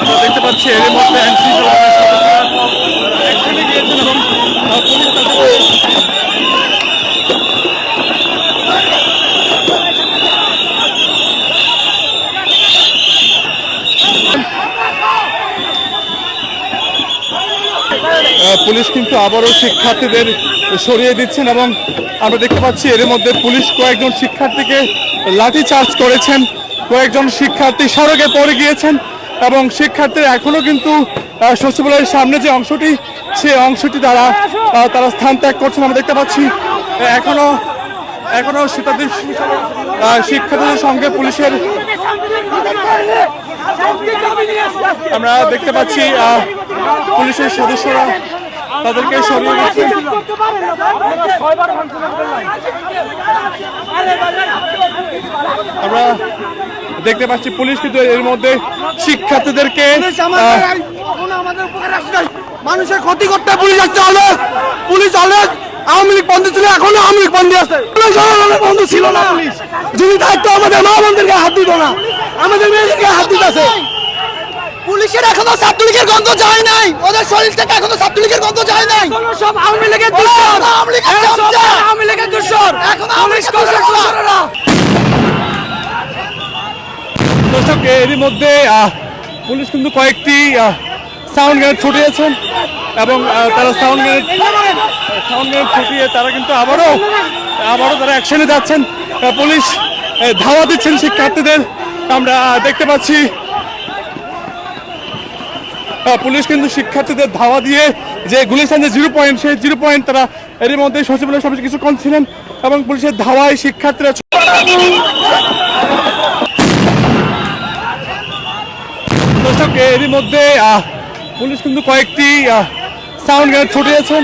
আমরা দেখতে পাচ্ছি এর মধ্যে আইন শৃঙ্খলা বাহিনীর সদস্যরা একসাথে গিয়েছেন এবং আহ, পুলিশ তাদেরকে আহ, পুলিশ কিন্তু আবারও শিক্ষার্থীদের সরিয়ে দিচ্ছেন এবং আমরা দেখতে পাচ্ছি এর মধ্যে পুলিশ কয়েকজন শিক্ষার্থীকে লাঠি চার্জ করেছেন। কয়েকজন শিক্ষার্থী সড়কে পড়ে গিয়েছেন এবং শিক্ষার্থীরা এখনও কিন্তু সচিবালয়ের সামনে যে অংশটি সেই অংশটি আহ, তারা স্থান ত্যাগ করছেন। আমরা দেখতে পাচ্ছি এখনও এখনও আহ, শিক্ষার্থীদের সঙ্গে পুলিশের আমরা দেখতে পাচ্ছি পুলিশের সদস্যরা তাদেরকে সরিয়ে আমরা দেখতে পাচ্ছি পুলিশ কিন্তু এর মধ্যে শিক্ষার্থীদেরকে। মানুষের ক্ষতি করতে পুলিশ আসছে অলস পুলিশ অলস আওয়ামী লীগ বন্ধু ছিল এখনও আওয়ামী লীগ বন্ধু আছে। বন্ধু ছিল না পুলিশ। যদি থাকতো আমাদের মা বোনদেরকে হাত দিত না। আমাদের মেয়েদেরকে হাত দিতেছে। পুলিশের এখনও ছাত্রলীগের গন্ধ যায় নাই। ওদের শরীর থেকে এখনও ছাত্রলীগের গন্ধ যায় নাই। সব আওয়ামী লীগের দুঃসর আওয়ামী লীগের আওয়ামী লীগের দুঃসর এখন পুলিশ দুঃসররা দর্শক এরই মধ্যে আহ, পুলিশ কিন্তু কয়েকটি সাউন্ড গ্রেনেড ছুটিয়েছেন এবং তারা সাউন্ড গ্রেনেড সাউন্ড গ্রেনেড ছুটিয়ে তারা কিন্তু আবারও আবারও তারা অ্যাকশনে যাচ্ছেন। পুলিশ ধাওয়া দিচ্ছেন শিক্ষার্থীদের। আমরা দেখতে পাচ্ছি পুলিশ কিন্তু শিক্ষার্থীদের ধাওয়া দিয়ে যে গুলিস্তান যে জিরো পয়েন্ট সেই জিরো পয়েন্ট তারা এরই মধ্যে সচিবালয় সবকিছু কম ছিলেন এবং পুলিশের ধাওয়ায় শিক্ষার্থীরা দর্শক, এরই মধ্যে পুলিশ কিন্তু কয়েকটি সাউন্ড গ্রেনেড ছুটিয়েছেন।